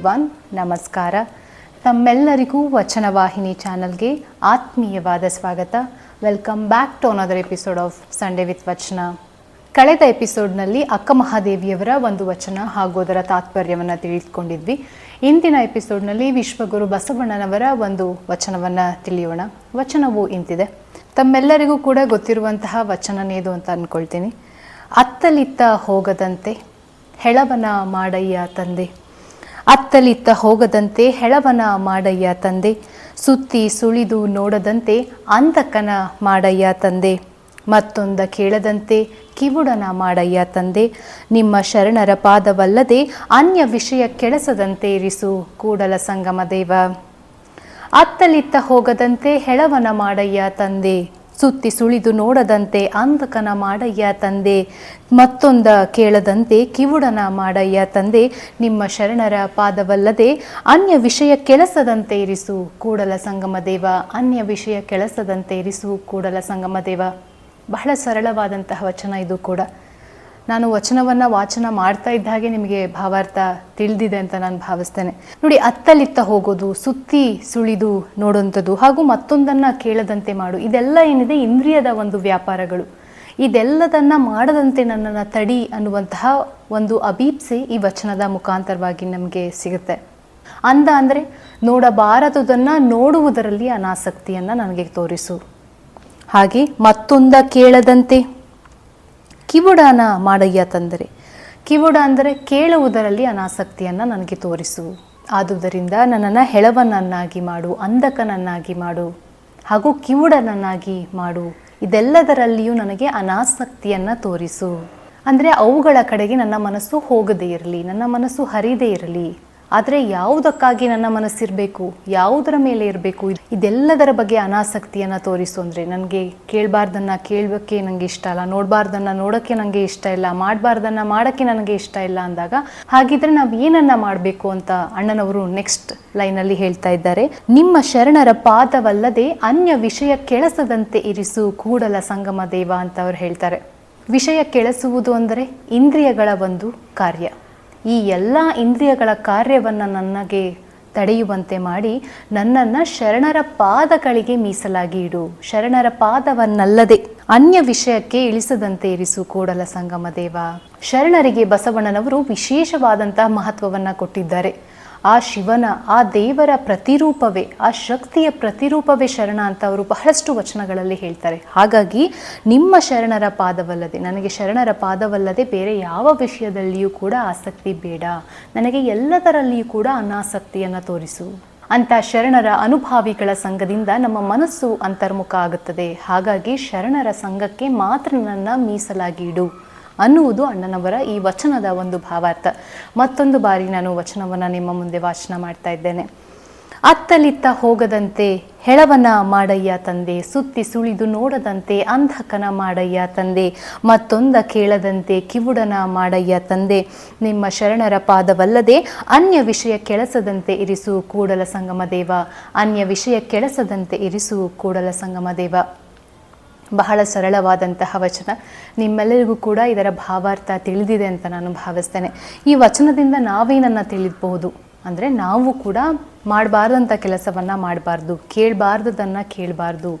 Everyone, ನಮಸ್ಕಾರ. ತಮ್ಮೆಲ್ಲರಿಗೂ ವಚನವಾಹಿನಿ ಚಾನಲ್ಗೆ ಆತ್ಮೀಯವಾದ ಸ್ವಾಗತ. Welcome back to another episode of Sunday with Vachana. ಕಳೆದ ಎಪಿಸೋಡ್ನಲ್ಲಿ ಅಕ್ಕ ಮಹಾದೇವಿಯವರ ಒಂದು ವಚನ ಹಾಗೂ ಅದರ ತಾತ್ಪರ್ಯವನ್ನು ತಿಳಿದುಕೊಂಡಿದ್ವಿ. ಇಂದಿನ ಎಪಿಸೋಡ್ನಲ್ಲಿ ವಿಶ್ವಗುರು ಬಸವಣ್ಣನವರ ಒಂದು ವಚನವನ್ನು ತಿಳಿಯೋಣ. ವಚನವು ಇಂತಿದೆ. ತಮ್ಮೆಲ್ಲರಿಗೂ ಕೂಡ ಗೊತ್ತಿರುವಂತಹ ವಚನನೇದು ಅಂತ ಅಂದ್ಕೊಳ್ತೀನಿ ಅತ್ತಲಿತ್ತ ಹೋಗದಂತೆ, ಹೆಳವನ ಮಾಡಯ್ಯ ತಂದೆ. ಅತ್ತಲಿತ್ತ ಹೋಗದಂತೆ ಹೆಳವನ ಮಾಡಯ್ಯ ತಂದೆ. ಸುತ್ತಿ ಸುಳಿದು ನೋಡದಂತೆ ಅಂತಕನ ಮಾಡಯ್ಯ ತಂದೆ. ಮತ್ತೊಂದ ಕೇಳದಂತೆ ಕಿವುಡನ ಮಾಡಯ್ಯ ತಂದೆ. ನಿಮ್ಮ ಶರಣರ ಪಾದವಲ್ಲದೆ ಅನ್ಯ ವಿಷಯ ಕೆಳಸದಂತೆ ಇರಿಸು ಕೂಡಲ ಸಂಗಮ ದೇವ. ಅತ್ತಲಿತ್ತ ಹೋಗದಂತೆ ಹೆಳವನ ಮಾಡಯ್ಯ ತಂದೆ. ಸುತ್ತಿ ಸುಳಿದು ನೋಡದಂತೆ ಅಂಧಕನ ಮಾಡಯ್ಯ ತಂದೆ. ಮತ್ತೊಂದ ಕೇಳದಂತೆ ಕಿವುಡನ ಮಾಡಯ್ಯ ತಂದೆ. ನಿಮ್ಮ ಶರಣರ ಪಾದವಲ್ಲದೆ ಅನ್ಯ ವಿಷಯ ಕೆಲಸದಂತೆ ಇರಿಸು ಕೂಡಲ ಸಂಗಮ ದೇವ. ಅನ್ಯ ವಿಷಯ ಕೆಲಸದಂತೆ ಇರಿಸು ಕೂಡಲ ಸಂಗಮ ದೇವ. ಬಹಳ ಸರಳವಾದಂತಹ ವಚನ ಇದು ಕೂಡ. ನಾನು ವಚನವನ್ನು ವಾಚನ ಮಾಡ್ತಾ ಇದ್ದ ಹಾಗೆ ನಿಮಗೆ ಭಾವಾರ್ಥ ತಿಳಿದಿದೆ ಅಂತ ನಾನು ಭಾವಿಸ್ತೇನೆ. ನೋಡಿ, ಅತ್ತಲಿತ್ತ ಹೋಗೋದು, ಸುತ್ತಿ ಸುಳಿದು ನೋಡುವಂಥದ್ದು, ಹಾಗೂ ಮತ್ತೊಂದನ್ನು ಕೇಳದಂತೆ ಮಾಡು, ಇದೆಲ್ಲ ಏನಿದೆ? ಇಂದ್ರಿಯದ ಒಂದು ವ್ಯಾಪಾರಗಳು. ಇದೆಲ್ಲದನ್ನ ಮಾಡದಂತೆ ನನ್ನನ್ನು ತಡಿ ಅನ್ನುವಂತಹ ಒಂದು ಅಭೀಪ್ಸೆ ಈ ವಚನದ ಮುಖಾಂತರವಾಗಿ ನಮಗೆ ಸಿಗುತ್ತೆ. ಅಂದ ಅಂದರೆ, ನೋಡಬಾರದುದನ್ನು ನೋಡುವುದರಲ್ಲಿ ಅನಾಸಕ್ತಿಯನ್ನು ನನಗೆ ತೋರಿಸು. ಹಾಗೆ ಮತ್ತೊಂದ ಕೇಳದಂತೆ ಕಿವುಡನ ಮಾಡಯ್ಯ ತಂದರೆ. ಕಿವುಡ ಅಂದರೆ ಕೇಳುವುದರಲ್ಲಿ ಅನಾಸಕ್ತಿಯನ್ನು ನನಗೆ ತೋರಿಸು. ಆದುದರಿಂದ ನನ್ನನ್ನು ಹೆಳವನನ್ನಾಗಿ ಮಾಡು, ಅಂಧಕನನ್ನಾಗಿ ಮಾಡು ಹಾಗೂ ಕಿವುಡನನ್ನಾಗಿ ಮಾಡು. ಇದೆಲ್ಲದರಲ್ಲಿಯೂ ನನಗೆ ಅನಾಸಕ್ತಿಯನ್ನು ತೋರಿಸು. ಅಂದರೆ ಅವುಗಳ ಕಡೆಗೆ ನನ್ನ ಮನಸ್ಸು ಹೋಗದೇ ಇರಲಿ, ನನ್ನ ಮನಸ್ಸು ಹರಿದೇ ಇರಲಿ. ಆದರೆ ಯಾವುದಕ್ಕಾಗಿ ನನ್ನ ಮನಸ್ಸಿರಬೇಕು? ಯಾವುದರ ಮೇಲೆ ಇರಬೇಕು? ಇದೆಲ್ಲದರ ಬಗ್ಗೆ ಅನಾಸಕ್ತಿಯನ್ನು ತೋರಿಸು ಅಂದರೆ ನನಗೆ ಕೇಳಬಾರ್ದನ್ನು ಕೇಳೋಕ್ಕೆ ನನಗೆ ಇಷ್ಟ ಇಲ್ಲ ನೋಡಬಾರ್ದನ್ನು ನೋಡೋಕ್ಕೆ ನನಗೆ ಇಷ್ಟ ಇಲ್ಲ, ಮಾಡಬಾರ್ದನ್ನು ಮಾಡೋಕ್ಕೆ ನನಗೆ ಇಷ್ಟ ಇಲ್ಲ ಅಂದಾಗ ಹಾಗಿದ್ರೆ ನಾವು ಏನನ್ನ ಮಾಡಬೇಕು ಅಂತ ಅಣ್ಣನವರು ನೆಕ್ಸ್ಟ್ ಲೈನಲ್ಲಿ ಹೇಳ್ತಾ ಇದ್ದಾರೆ. ನಿಮ್ಮ ಶರಣರ ಪಾದವಲ್ಲದೆ ಅನ್ಯ ವಿಷಯ ಕೆಳಸದಂತೆ ಇರಿಸು ಕೂಡಲ ಸಂಗಮ ದೇವ ಅಂತ ಅವ್ರು ಹೇಳ್ತಾರೆ. ವಿಷಯ ಕೆಳಸುವುದು ಅಂದರೆ ಇಂದ್ರಿಯಗಳ ಒಂದು ಕಾರ್ಯ. ಈ ಎಲ್ಲ ಇಂದ್ರಿಯಗಳ ಕಾರ್ಯವನ್ನು ನನಗೆ ತಡೆಯುವಂತೆ ಮಾಡಿ ನನ್ನನ್ನು ಶರಣರ ಪಾದಗಳಿಗೆ ಮೀಸಲಾಗಿ ಇಡು. ಶರಣರ ಪಾದವನ್ನಲ್ಲದೆ ಅನ್ಯ ವಿಷಯಕ್ಕೆ ಇಳಿಸದಂತೆ ಇರಿಸು ಕೂಡಲ ಸಂಗಮ ದೇವ. ಶರಣರಿಗೆ ಬಸವಣ್ಣನವರು ವಿಶೇಷವಾದಂತಹ ಮಹತ್ವವನ್ನು ಕೊಟ್ಟಿದ್ದಾರೆ. ಆ ಶಿವನ, ಆ ದೇವರ ಪ್ರತಿರೂಪವೇ, ಆ ಶಕ್ತಿಯ ಪ್ರತಿರೂಪವೇ ಶರಣ ಅಂತ ಅವರು ಬಹಳಷ್ಟು ವಚನಗಳಲ್ಲಿ ಹೇಳ್ತಾರೆ. ಹಾಗಾಗಿ ನಿಮ್ಮ ಶರಣರ ಪಾದವಲ್ಲದೆ, ನನಗೆ ಶರಣರ ಪಾದವಲ್ಲದೆ ಬೇರೆ ಯಾವ ವಿಷಯದಲ್ಲಿಯೂ ಕೂಡ ಆಸಕ್ತಿ ಬೇಡ. ನನಗೆ ಎಲ್ಲದರಲ್ಲಿಯೂ ಕೂಡ ಅನಾಸಕ್ತಿಯನ್ನು ತೋರಿಸು ಅಂತ ಶರಣರ ಅನುಭಾವಿಗಳ ಸಂಘದಿಂದ ನಮ್ಮ ಮನಸ್ಸು ಅಂತರ್ಮುಖ ಆಗುತ್ತದೆ. ಹಾಗಾಗಿ ಶರಣರ ಸಂಘಕ್ಕೆ ಮಾತ್ರ ನನ್ನ ಮೀಸಲಾಗಿ ಇಡು. ಅನ್ನುವುದು ಅಣ್ಣನವರ ಈ ವಚನದ ಒಂದು ಭಾವಾರ್ಥ. ಮತ್ತೊಂದು ಬಾರಿ ನಾನು ವಚನವನ್ನು ನಿಮ್ಮ ಮುಂದೆ ವಾಚನ ಮಾಡ್ತಾ ಇದ್ದೇನೆ. ಅತ್ತಲಿತ್ತ ಹೋಗದಂತೆ ಹೆಳವನ ಮಾಡಯ್ಯ ತಂದೆ, ಸುತ್ತಿ ಸುಳಿದು ನೋಡದಂತೆ ಅಂಧಕನ ಮಾಡಯ್ಯ ತಂದೆ, ಮತ್ತೊಂದ ಕೇಳದಂತೆ ಕಿವುಡನ ಮಾಡಯ್ಯ ತಂದೆ. ನಿಮ್ಮ ಶರಣರ ಪಾದವಲ್ಲದೆ ಅನ್ಯ ವಿಷಯ ಕೆಳಸದಂತೆ ಇರಿಸು ಕೂಡಲ ಸಂಗಮ ದೇವ. ಅನ್ಯ ವಿಷಯ ಕೆಳಸದಂತೆ ಇರಿಸು ಕೂಡಲ ಸಂಗಮ ದೇವ. ಬಹಳ ಸರಳವಾದಂತಹ ವಚನ. ನಿಮ್ಮೆಲ್ಲರಿಗೂ ಕೂಡ ಇದರ ಭಾವಾರ್ಥ ತಿಳಿದಿದೆ ಅಂತ ನಾನು ಭಾವಿಸ್ತೇನೆ. ಈ ವಚನದಿಂದ ನಾವೇನನ್ನು ತಿಳಿದಬಹುದು. ಅಂದರೆ ನಾವು ಕೂಡ ಮಾಡಬಾರ್ದಂಥ ಕೆಲಸವನ್ನು ಮಾಡಬಾರ್ದು, ಕೇಳಬಾರ್ದದನ್ನು ಕೇಳಬಾರ್ದು.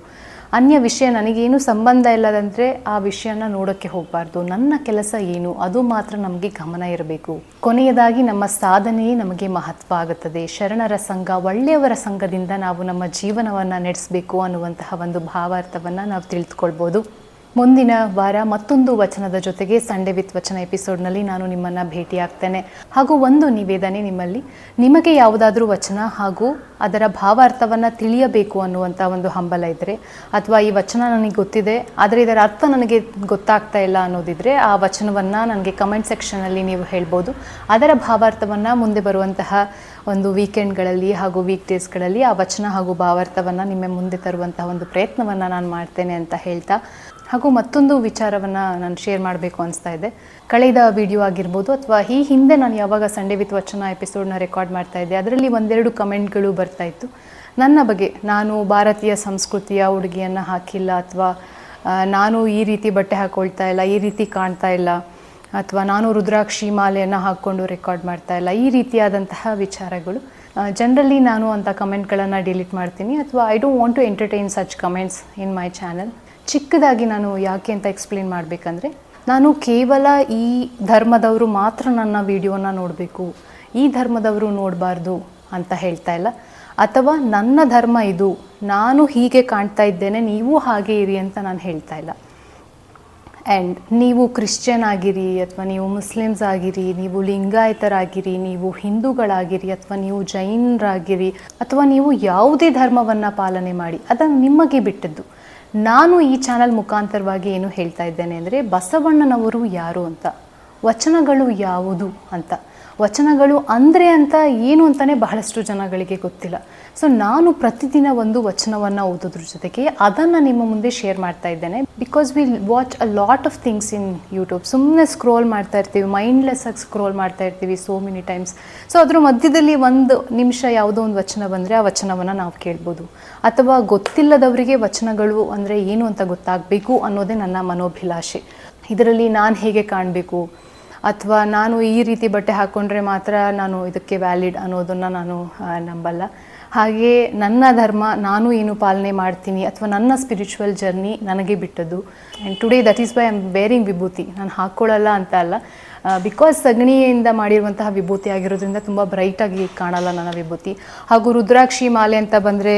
ಅನ್ಯ ವಿಷಯ ನನಗೇನು ಸಂಬಂಧ ಇಲ್ಲದಂದರೆ ಆ ವಿಷಯನ ನೋಡೋಕ್ಕೆ ಹೋಗಬಾರ್ದು. ನನ್ನ ಕೆಲಸ ಏನು? ಅದು ಮಾತ್ರ ನಮಗೆ ಗಮನ ಇರಬೇಕು. ಕೊನೆಯದಾಗಿ ನಮ್ಮ ಸಾಧನೆಯೇ ನಮಗೆ ಮಹತ್ವ ಆಗುತ್ತದೆ. ಶರಣರ ಸಂಘ, ಒಳ್ಳೆಯವರ ಸಂಘದಿಂದ ನಾವು ನಮ್ಮ ಜೀವನವನ್ನು ನಡೆಸಬೇಕು ಅನ್ನುವಂತಹ ಒಂದು ಭಾವಾರ್ಥವನ್ನು ನಾವು ತಿಳಿದುಕೊಳ್ಬೋದು ಮುಂದಿನ ವಾರ ಮತ್ತೊಂದು ವಚನದ ಜೊತೆಗೆ ಸಂಡೇ ವಿತ್ ವಚನ ಎಪಿಸೋಡ್ನಲ್ಲಿ ನಾನು ನಿಮ್ಮನ್ನು ಭೇಟಿಯಾಗ್ತೇನೆ. ಹಾಗೂ ಒಂದು ನಿವೇದನೆ ನಿಮ್ಮಲ್ಲಿ. ನಿಮಗೆ ಯಾವುದಾದ್ರೂ ವಚನ ಹಾಗೂ ಅದರ ಭಾವಾರ್ಥವನ್ನು ತಿಳಿಯಬೇಕು ಅನ್ನುವಂಥ ಒಂದು ಹಂಬಲ ಇದ್ದರೆ ಅಥವಾ ಈ ವಚನ ನನಗೆ ಗೊತ್ತಿದೆ, ಆದರೆ ಇದರ ಅರ್ಥ ನನಗೆ ಗೊತ್ತಾಗ್ತಾ ಇಲ್ಲ ಅನ್ನೋದಿದ್ರೆ, ಆ ವಚನವನ್ನು ನನಗೆ ಕಮೆಂಟ್ ಸೆಕ್ಷನಲ್ಲಿ ನೀವು ಹೇಳ್ಬೋದು. ಅದರ ಭಾವಾರ್ಥವನ್ನು ಮುಂದೆ ಬರುವಂತಹ ಒಂದು ವೀಕೆಂಡ್ಗಳಲ್ಲಿ ಹಾಗೂ ವೀಕ್ ಡೇಸ್ಗಳಲ್ಲಿ ಆ ವಚನ ಹಾಗೂ ಭಾವಾರ್ಥವನ್ನು ನಿಮ್ಮ ಮುಂದೆ ತರುವಂತಹ ಒಂದು ಪ್ರಯತ್ನವನ್ನು ನಾನು ಮಾಡ್ತೇನೆ ಅಂತ ಹೇಳ್ತಾ ಹಾಗೂ ಮತ್ತೊಂದು ವಿಚಾರವನ್ನು ನಾನು ಶೇರ್ ಮಾಡಬೇಕು ಅನಿಸ್ತಾ ಇದೆ. ಕಳೆದ ವಿಡಿಯೋ ಆಗಿರ್ಬೋದು ಅಥವಾ ಈ ಹಿಂದೆ ನಾನು ಯಾವಾಗ ಸಂಡೇ ವಿತ್ ವಚನ ಎಪಿಸೋಡ್ನ ರೆಕಾರ್ಡ್ ಮಾಡ್ತಾ ಇದ್ದೆ, ಅದರಲ್ಲಿ ಒಂದೆರಡು ಕಮೆಂಟ್ಗಳು ಬರ್ತಾ ಇತ್ತು. ನನ್ನ ಬಗ್ಗೆ, ನಾನು ಭಾರತೀಯ ಸಂಸ್ಕೃತಿಯ ಉಡುಗೆಯನ್ನು ಹಾಕಿಲ್ಲ ಅಥವಾ ನಾನು ಈ ರೀತಿ ಬಟ್ಟೆ ಹಾಕ್ಕೊಳ್ತಾ ಇಲ್ಲ, ಈ ರೀತಿ ಕಾಣ್ತಾ ಇಲ್ಲ, ಅಥವಾ ನಾನು ರುದ್ರಾಕ್ಷಿ ಮಾಲೆಯನ್ನು ಹಾಕ್ಕೊಂಡು ರೆಕಾರ್ಡ್ ಮಾಡ್ತಾ ಇಲ್ಲ, ಈ ರೀತಿಯಾದಂತಹ ವಿಚಾರಗಳು. ಜನರಲಿ ನಾನು ಅಂಥ ಕಮೆಂಟ್ಗಳನ್ನು ಡಿಲೀಟ್ ಮಾಡ್ತೀನಿ. ಅಥವಾ I don't want to entertain such comments in my channel ಚಿಕ್ಕದಾಗಿ ನಾನು ಯಾಕೆ ಅಂತ ಎಕ್ಸ್ಪ್ಲೇನ್ ಮಾಡಬೇಕಂದ್ರೆ, ನಾನು ಕೇವಲ ಈ ಧರ್ಮದವರು ಮಾತ್ರ ನನ್ನ ವಿಡಿಯೋನ ನೋಡಬೇಕು, ಈ ಧರ್ಮದವರು ನೋಡಬಾರ್ದು ಅಂತ ಹೇಳ್ತಾ ಇಲ್ಲ. ಅಥವಾ ನನ್ನ ಧರ್ಮ ಇದು, ನಾನು ಹೀಗೆ ಕಾಣ್ತಾ ಇದ್ದೇನೆ, ನೀವು ಹಾಗೆ ಇರಿ ಅಂತ ನಾನು ಹೇಳ್ತಾ ಇಲ್ಲ. ಆ್ಯಂಡ್ ನೀವು ಕ್ರಿಶ್ಚಿಯನ್ ಆಗಿರಿ, ಅಥವಾ ನೀವು ಮುಸ್ಲಿಮ್ಸ್ ಆಗಿರಿ, ನೀವು ಲಿಂಗಾಯತರಾಗಿರಿ, ನೀವು ಹಿಂದೂಗಳಾಗಿರಿ, ಅಥವಾ ನೀವು ಜೈನರಾಗಿರಿ, ಅಥವಾ ನೀವು ಯಾವುದೇ ಧರ್ಮವನ್ನು ಪಾಲನೆ ಮಾಡಿ, ಅದನ್ನು ನಿಮಗೆ ಬಿಟ್ಟದ್ದು. ನಾನು ಈ ಚಾನಲ್ ಮುಖಾಂತರವಾಗಿ ಏನು ಹೇಳ್ತಾ ಇದ್ದೇನೆ ಅಂದರೆ ಬಸವಣ್ಣನವರು ಯಾರು ಅಂತ ವಚನಗಳು ಯಾವುದು ಅಂತ. ವಚನಗಳು ಅಂದರೆ ಅಂತ ಏನು ಅಂತಲೇ ಬಹಳಷ್ಟು ಜನಗಳಿಗೆ ಗೊತ್ತಿಲ್ಲ. ಸೊ ನಾನು ಪ್ರತಿದಿನ ಒಂದು ವಚನವನ್ನು ಓದೋದ್ರ ಜೊತೆಗೆ ಅದನ್ನು ನಿಮ್ಮ ಮುಂದೆ ಶೇರ್ ಮಾಡ್ತಾ ಇದ್ದೇನೆ. Because we watch a lot of things in YouTube ಸುಮ್ಮನೆ ಸ್ಕ್ರೋಲ್ ಮಾಡ್ತಾ ಇರ್ತೀವಿ ಮೈಂಡ್ಲೆಸ್ ಆಗಿ ಸ್ಕ್ರೋಲ್ ಮಾಡ್ತಾ ಇರ್ತೀವಿ ಸೋ ಮೆನಿ ಟೈಮ್ಸ್ ಸೊ ಅದ್ರ ಮಧ್ಯದಲ್ಲಿ ಒಂದು ನಿಮಿಷ ಯಾವುದೋ ಒಂದು ವಚನ ಬಂದರೆ ಆ ವಚನವನ್ನು ನಾವು ಕೇಳ್ಬೋದು. ಅಥವಾ ಗೊತ್ತಿಲ್ಲದವರಿಗೆ ವಚನಗಳು ಅಂದರೆ ಏನು ಅಂತ ಗೊತ್ತಾಗಬೇಕು ಅನ್ನೋದೇ ನನ್ನ ಮನೋಭಿಲಾಷೆ. ಇದರಲ್ಲಿ ನಾನು ಹೇಗೆ ಕಾಣಬೇಕು? ಅಥವಾ ನಾನು ಈ ರೀತಿ ಬಟ್ಟೆ ಹಾಕ್ಕೊಂಡ್ರೆ ಮಾತ್ರ ನಾನು ಇದಕ್ಕೆ ವ್ಯಾಲಿಡ್ ಅನ್ನೋದನ್ನು ನಾನು ನಂಬಲ್ಲ. ಹಾಗೆ ನನ್ನ ಧರ್ಮ ನಾನು ಏನು ಪಾಲನೆ ಮಾಡ್ತೀನಿ ಅಥವಾ ನನ್ನ ಸ್ಪಿರಿಚುವಲ್ ಜರ್ನಿ ನನಗೆ ಬಿಟ್ಟದ್ದು. And today that is by I am wearing vibhuti. ನಾನು ಹಾಕ್ಕೊಳ್ಳಲ್ಲ ಅಂತ ಅಲ್ಲ. ಬಿಕಾಸ್ ಸಗಣಿಯಿಂದ ಮಾಡಿರುವಂತಹ ವಿಭೂತಿ ಆಗಿರೋದ್ರಿಂದ ತುಂಬ ಬ್ರೈಟಾಗಿ ಕಾಣಲ್ಲ ನನ್ನ ವಿಭೂತಿ. ಹಾಗೂ ರುದ್ರಾಕ್ಷಿ ಮಾಲೆ ಅಂತ ಬಂದರೆ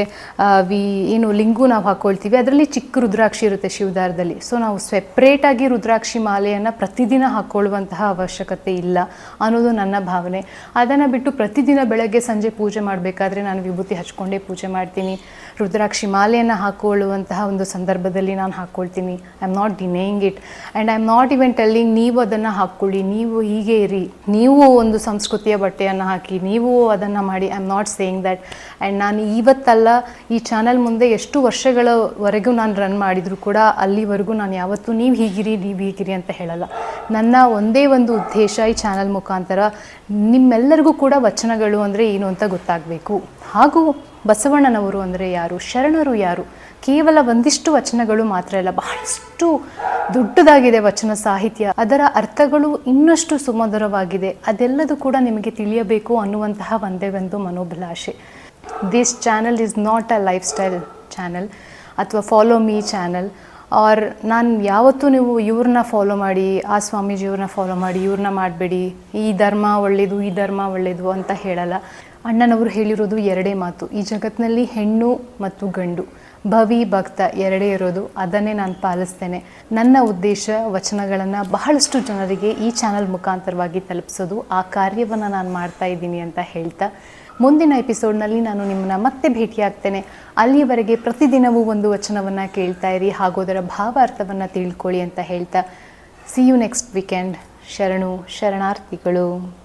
ವಿ, ಏನು ಲಿಂಗು ನಾವು ಹಾಕ್ಕೊಳ್ತೀವಿ ಅದರಲ್ಲಿ ಚಿಕ್ಕ ರುದ್ರಾಕ್ಷಿ ಇರುತ್ತೆ ಶಿವದಾರದಲ್ಲಿ. ಸೊ ನಾವು ಸೆಪ್ರೇಟಾಗಿ ರುದ್ರಾಕ್ಷಿ ಮಾಲೆಯನ್ನು ಪ್ರತಿದಿನ ಹಾಕ್ಕೊಳ್ಳುವಂತಹ ಅವಶ್ಯಕತೆ ಇಲ್ಲ ಅನ್ನೋದು ನನ್ನ ಭಾವನೆ. ಅದನ್ನು ಬಿಟ್ಟು ಪ್ರತಿದಿನ ಬೆಳಗ್ಗೆ ಸಂಜೆ ಪೂಜೆ ಮಾಡಬೇಕಾದ್ರೆ ನಾನು ವಿಭೂತಿ ಹಚ್ಕೊಂಡೇ ಪೂಜೆ ಮಾಡ್ತೀನಿ. ರುದ್ರಾಕ್ಷಿ ಮಾಲೆಯನ್ನು ಹಾಕ್ಕೊಳ್ಳುವಂತಹ ಒಂದು ಸಂದರ್ಭದಲ್ಲಿ ನಾನು ಹಾಕ್ಕೊಳ್ತೀನಿ I am not denying it and I am not even telling ನೀವು ಅದನ್ನು ಹಾಕ್ಕೊಳ್ಳಿ ನೀವು ಹೀಗೆ ಇರಿ. ನೀವು ಒಂದು ಸಂಸ್ಕೃತಿಯ ಬಟ್ಟೆಯನ್ನು ಹಾಕಿ, ನೀವು ಅದನ್ನು ಮಾಡಿ. I am not saying that and ನಾನು ಇವತ್ತಲ್ಲ ಈ ಚಾನಲ್ ಮುಂದೆ ಎಷ್ಟು ವರ್ಷಗಳವರೆಗೂ ನಾನು ರನ್ ಮಾಡಿದರೂ ಕೂಡ ಅಲ್ಲಿವರೆಗೂ ನಾನು ಯಾವತ್ತೂ ನೀವು ಹೀಗಿರಿ ನೀವು ಹೀಗಿರಿ ಅಂತ ಹೇಳಲ್ಲ. ನನ್ನ ಒಂದೇ ಒಂದು ಉದ್ದೇಶ ಈ ಚಾನಲ್ ಮುಖಾಂತರ ನಿಮ್ಮೆಲ್ಲರಿಗೂ ಕೂಡ ವಚನಗಳು ಅಂದರೆ ಏನು ಅಂತ ಗೊತ್ತಾಗಬೇಕು. ಹಾಗೂ ಬಸವಣ್ಣನವರು ಅಂದರೆ ಯಾರು, ಶರಣರು ಯಾರು? ಕೇವಲ ಒಂದಿಷ್ಟು ವಚನಗಳು ಮಾತ್ರ ಅಲ್ಲ, ಬಹಳಷ್ಟು ದೊಡ್ಡದಾಗಿದೆ ವಚನ ಸಾಹಿತ್ಯ. ಅದರ ಅರ್ಥಗಳು ಇನ್ನಷ್ಟು ಸುಮಧುರವಾಗಿದೆ. ಅದೆಲ್ಲದೂ ಕೂಡ ನಿಮಗೆ ತಿಳಿಯಬೇಕು ಅನ್ನುವಂತಹ ಒಂದೇ ಒಂದು ಮನೋಭಿಲಾಷೆ. This channel is not a lifestyle channel ಅಥವಾ ಫಾಲೋ ಮೀ ಚಾನಲ್ ಆರ್ ನಾನು ಯಾವತ್ತೂ ನೀವು ಇವ್ರನ್ನ ಫಾಲೋ ಮಾಡಿ, ಆ ಸ್ವಾಮೀಜಿಯವ್ರನ್ನ ಫಾಲೋ ಮಾಡಿ, ಇವ್ರನ್ನ ಮಾಡಬೇಡಿ. ಈ ಧರ್ಮ ಒಳ್ಳೆಯದು ಈ ಧರ್ಮ ಒಳ್ಳೆಯದು ಅಂತ ಹೇಳಲ್ಲ. ಅಣ್ಣನವರು ಹೇಳಿರೋದು ಎರಡೇ ಮಾತು. ಈ ಜಗತ್ತಿನಲ್ಲಿ ಹೆಣ್ಣು ಮತ್ತು ಗಂಡು. ಭವಿ ಭಕ್ತ ಎರಡೇ ಇರೋದು, ಅದನ್ನೇ ನಾನು ಪಾಲಿಸ್ತೇನೆ. ನನ್ನ ಉದ್ದೇಶ ವಚನಗಳನ್ನು ಬಹಳಷ್ಟು ಜನರಿಗೆ ಈ ಚಾನಲ್ ಮುಖಾಂತರವಾಗಿ ತಲುಪಿಸೋದು, ಆ ಕಾರ್ಯವನ್ನು ನಾನು ಮಾಡ್ತಾ ಇದ್ದೀನಿ ಅಂತ ಹೇಳ್ತಾ. ಮುಂದಿನ ಎಪಿಸೋಡ್ನಲ್ಲಿ ನಾನು ನಿಮ್ಮನ್ನ ಮತ್ತೆ ಭೇಟಿಯಾಗ್ತೇನೆ. ಅಲ್ಲಿಯವರೆಗೆ ಪ್ರತಿದಿನವೂ ಒಂದು ವಚನವನ್ನು ಕೇಳ್ತಾ ಇರಿ ಹಾಗೂ ಅದರ ಭಾವಾರ್ಥವನ್ನು ತಿಳ್ಕೊಳ್ಳಿ ಅಂತ ಹೇಳ್ತಾ. ಸಿ ಯು ನೆಕ್ಸ್ಟ್ ವೀಕೆಂಡ್ ಶರಣು, ಶರಣಾರ್ಥಿಗಳು.